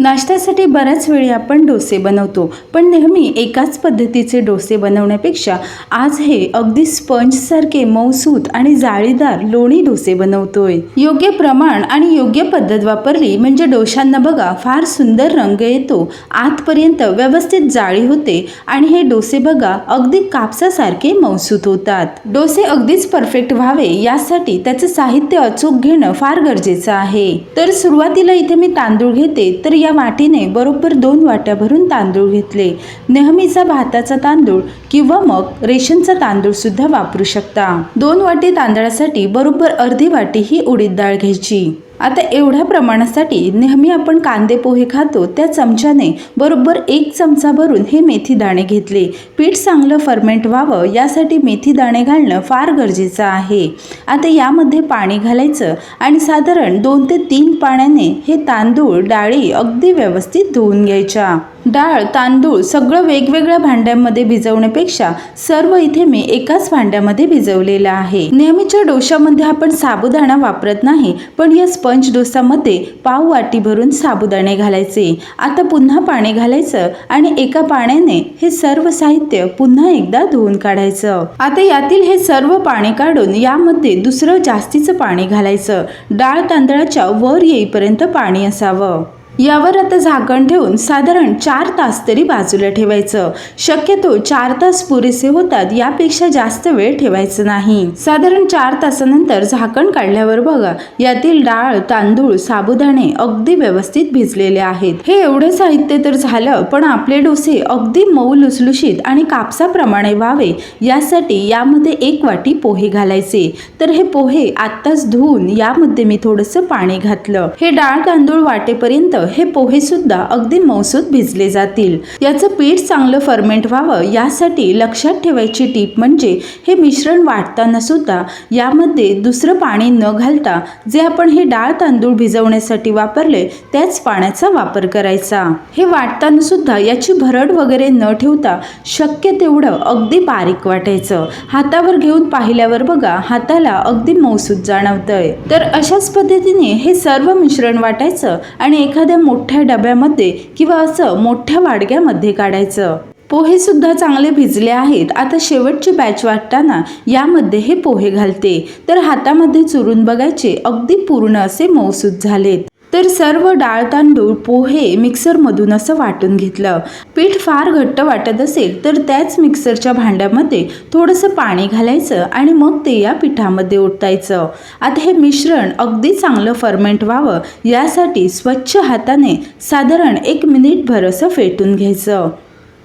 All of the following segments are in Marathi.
नाश्त्यासाठी बऱ्याच वेळी आपण डोसे बनवतो पण नेहमी एकाच पद्धतीचे डोसे बनवण्यापेक्षा आज हे अगदी स्पंजसारखे मऊसूत आणि जाळीदार लोणी डोसे बनवतोय. योग्य प्रमाण आणि योग्य पद्धत वापरली म्हणजे डोशांना बघा फार सुंदर रंग येतो आतपर्यंत व्यवस्थित जाळी होते आणि हे डोसे बघा अगदी कापसासारखे मऊसूत होतात. डोसे अगदीच परफेक्ट व्हावे यासाठी त्याचं साहित्य अचूक घेणं फार गरजेचं आहे. तर सुरुवातीला इथे मी तांदूळ घेते तर या वाटीने बरोबर दोन वाट्या भरून तांदूळ घेतले. नेहमीचा भाताचा तांदूळ किंवा मग रेशनचा तांदूळ सुद्धा वापरू शकता. दोन वाटी तांदळासाठी बरोबर अर्धी वाटी ही उडीद डाळ घ्यायची. आता एवढ्या प्रमाणासाठी नेहमी आपण कांदे पोहे खातो त्या चमच्याने बरोबर एक चमचा भरून हे मेथी दाणे घेतले. पीठ चांगलं फर्मेंट व्हावं यासाठी मेथी दाणे घालणं फार गरजेचं आहे. आता यामध्ये पाणी घालायचं आणि साधारण दोन ते तीन पाण्याने हे तांदूळ डाळी अगदी व्यवस्थित धुवून घ्यायच्या. डाळ तांदूळ सगळं वेगवेगळ्या भांड्यांमध्ये भिजवण्यापेक्षा सर्व इथे मी एकाच भांड्यामध्ये भिजवलेलं आहे. नेहमीच्या डोशामध्ये आपण साबुदाणा वापरत नाही पण या स्पंज डोसामध्ये पाव वाटी भरून साबुदाणे घालायचे. आता पुन्हा पाणी घालायचं आणि एका पाण्याने हे सर्व साहित्य पुन्हा एकदा धुवून काढायचं. आता यातील हे सर्व पाणी काढून यामध्ये दुसरं जास्तीचं पाणी घालायचं. डाळ तांदळाच्या वर येईपर्यंत पाणी असावं. यावर आता झाकण ठेवून साधारण चार तास तरी बाजूला ठेवायचं. शक्यतो चार तास पुरेसे होतात यापेक्षा जास्त वेळ ठेवायचं नाही. साधारण चार तासानंतर झाकण काढल्यावर बघा यातील डाळ तांदूळ साबुदाणे अगदी व्यवस्थित भिजलेले आहेत. हे एवढं साहित्य तर झालं पण आपले डोसे अगदी मऊ लुसलुशीत आणि कापसाप्रमाणे व्हावे यासाठी यामध्ये एक वाटी पोहे घालायचे. तर हे पोहे आत्ताच धुवून यामध्ये मी थोडंसं पाणी घातलं. हे डाळ तांदूळ वाटेपर्यंत हे पोहे सुद्धा अगदी मौसूद भिजले जातील. याचं पीठ चांगलं फर्मेंट व्हावं यासाठी लक्षात ठेवायची टीप म्हणजे हे मिश्रण वाटताना सुद्धा यामध्ये दुसरं पाणी न घालता जे आपण हे डाळ तांदूळ भिजवण्यासाठी वापरले त्याच पाण्याचा वापर करायचा. हे वाटताना सुद्धा याची भरड वगैरे न ठेवता शक्य तेवढं अगदी बारीक वाटायचं. हातावर घेऊन पाहिल्यावर बघा हाताला अगदी मौसूद जाणवतंय. तर अशाच पद्धतीने हे सर्व मिश्रण वाटायचं आणि एखाद्या मोठ्या डब्यामध्ये किंवा असं मोठ्या वाडग्यामध्ये काढायचं. पोहे सुद्धा चांगले भिजले आहेत. आता शेवटची बॅच वाटताना यामध्ये हे पोहे घालते. तर हातामध्ये चुरून बघायचे अगदी पूर्ण असे मौसूद झालेत. तर सर्व डाळ तांदूळ पोहे मिक्सरमधून असं वाटून घेतलं. पीठ फार घट्ट वाटत असेल तर त्याच मिक्सरच्या भांड्यामध्ये थोडंसं पाणी घालायचं आणि मग ते या पिठामध्ये ओतायचं. आता हे मिश्रण अगदी चांगलं फर्मेंट व्हावं यासाठी स्वच्छ हाताने साधारण एक मिनिटभर असं फेटून घ्यायचं.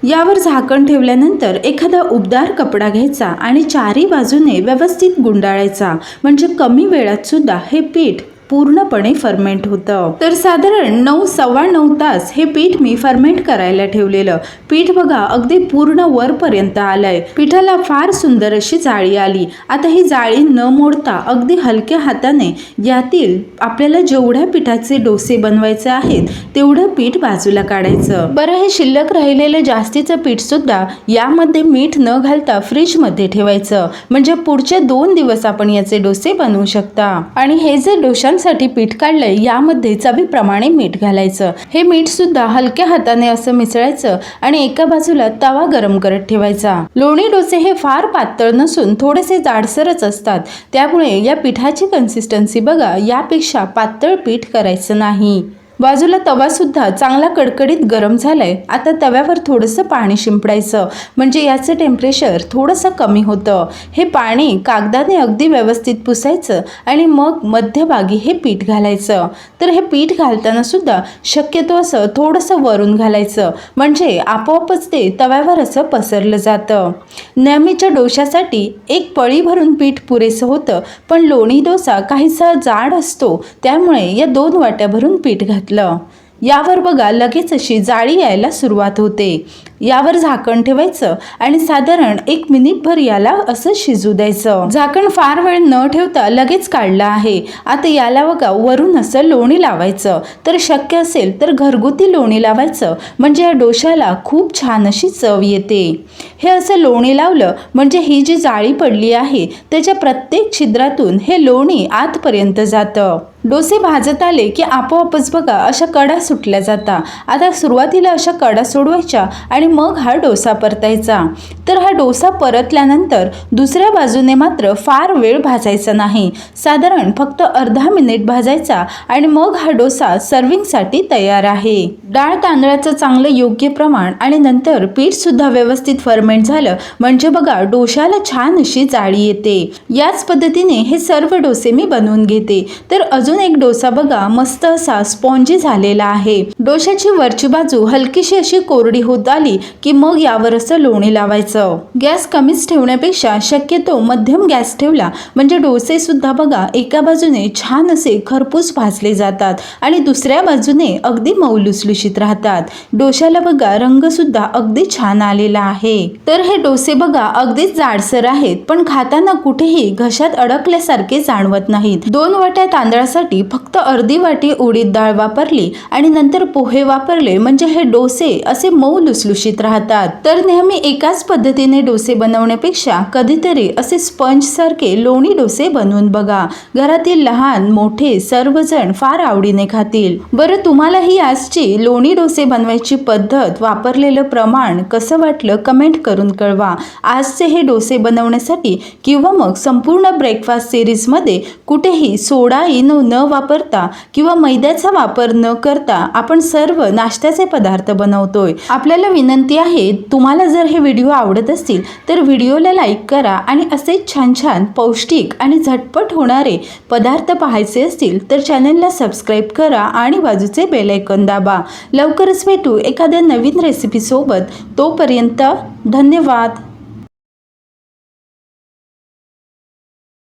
यावर झाकण ठेवल्यानंतर एखादा उबदार कपडा घ्यायचा आणि चारी बाजूने व्यवस्थित गुंडाळायचा. म्हणजे कमी वेळात सुद्धा हे पीठ पूर्णपणे फर्मेंट होतं. तर साधारण नऊ सव्वा नऊ तास हे पीठ मी फर्मेंट करायला ठेवलेलं. पीठ बघा अगदी पूर्ण वरपर्यंत आलंय. पिठाला फार सुंदर अशी जाळी आली. आता ही जाळी न मोडता अगदी हलक्या हाताने यातील आपल्याला जेवढ्या पिठाचे डोसे बनवायचे आहेत तेवढं पीठ बाजूला काढायचं. बरं हे शिल्लक राहिलेलं जास्तीचं पीठ सुद्धा यामध्ये मीठ न घालता फ्रीजमध्ये ठेवायचं. म्हणजे पुढचे दोन दिवस आपण याचे डोसे बनवू शकता. आणि हे जे मुलांसाठी पीठ काढलंय यामध्ये चवीप्रमाणे मीठ घालायचं. हे मीठ सुद्धा हलक्या हाताने असं मिसळायचं आणि एका बाजूला तवा गरम करत ठेवायचा. लोणी डोसे हे फार पातळ नसून थोडेसे जाडसरच असतात. त्यामुळे या पिठाची कन्सिस्टन्सी बघा यापेक्षा पातळ पीठ करायचं नाही. बाजूला तवासुद्धा चांगला कडकडीत गरम झालाय. आता तव्यावर थोडंसं पाणी शिंपडायचं. म्हणजे याचं टेम्परेचर थोडंसं कमी होतं. हे पाणी कागदाने अगदी व्यवस्थित पुसायचं आणि मग मध्यभागी हे पीठ घालायचं. तर हे पीठ घालताना सुद्धा शक्यतो असं थोडंसं वरून घालायचं. म्हणजे आपोआपच ते तव्यावर असं पसरलं जातं. नेहमीच्या डोशासाठी एक पळी भरून पीठ पुरेसं होतं. पण लोणी डोसा काहीसा जाड असतो. त्यामुळे या दोन वाट्या भरून पीठ घेतलं. यावर बघा लगेच अशी जाळी यायला सुरुवात होते. यावर झाकण ठेवायचं आणि साधारण एक मिनिटभर याला असं शिजू द्यायचं. झाकण फार वेळ न ठेवता लगेच काढलं आहे. आता याला बघा वरून असं लोणी लावायचं. तर शक्य असेल तर घरगुती लोणी लावायचं. म्हणजे या डोशाला खूप छान अशी चव येते. हे असं लोणी लावलं म्हणजे ही जी जाळी पडली आहे त्याच्या प्रत्येक छिद्रातून हे लोणी आतपर्यंत जातं. डोसे भाजत आले की आपोआपच बघा अशा कडा सुटल्या जाता. आता सुरुवातीला अशा कडा सोडवायच्या आणि मग हा डोसा परतायचा. तर हा डोसा परतल्यानंतर दुसऱ्या बाजूने मात्र फार वेळ भाजायचा नाही. साधारण फक्त अर्धा मिनिट भाजायचा आणि मग हा डोसा सर्विंगसाठी तयार आहे. डाळ तांदळाचं चांगलं योग्य प्रमाण आणि नंतर पीठसुद्धा व्यवस्थित फर्मेंट झालं म्हणजे बघा डोशाला छान अशी जाळी येते. याच पद्धतीने हे सर्व डोसे मी बनवून घेते. तर अजून एक डोसा बघा मस्त असा स्पॉन्जी झालेला आहे. डोशाची वरची बाजू हलकीशी अशी कोरडी होत आली की मग यावर असं लोणी लावायचं. गॅस कमीच ठेवण्यापेक्षा शक्यतो मध्यम गॅस ठेवला. म्हणजे डोसे सुद्धा बघा एका बाजूने छान असे खरपूस भाजले जातात आणि दुसऱ्या बाजूने अगदी मऊ लुसलुशीत राहतात. डोशाला बघा रंग सुद्धा अगदी छान आलेला आहे. तर हे डोसे बघा अगदीच जाडसर आहेत पण खाताना कुठेही घशात अडकल्यासारखे जाणवत नाहीत. दोन वाट्या तांदळासाठी फक्त अर्धी वाटी उडीद डाळ वापरली आणि नंतर पोहे वापरले म्हणजे हे डोसे असे मऊ लुसलुशीत राहतात. तर नेहमी एकाच पद्धतीने डोसे बनवण्यापेक्षा कधीतरी असे स्पंज सारखे लोणी डोसे बनवून बघा. घरातील लहान मोठे सर्वजण फार आवडीने खातील. बरं तुम्हाला ही आजची लोणी डोसे बनवायची पद्धत वापरलेलं प्रमाण कसं वाटलं कमेंट करून कळवा. आजचे हे डोसे बनवण्यासाठी किंवा मग संपूर्ण ब्रेकफास्ट सिरीजमध्ये कुठेही सोडा इनो न वापरता किंवा मैद्याचा वापर न करता आपण सर्व नाश्त्याचे पदार्थ बनवतोय. आपल्याला विनंती आहे तुम्हाला जर हे व्हिडिओ आवडत असतील तर व्हिडिओला लाईक करा आणि असे छान छान पौष्टिक आणि झटपट होणारे पदार्थ पाहायचे असतील तर चॅनलला सबस्क्राईब करा आणि बाजूचे बेलायकन दाबा. लवकरच भेटू एखाद्या नवीन रेसिपीसोबत. तोपर्यंत धन्यवाद.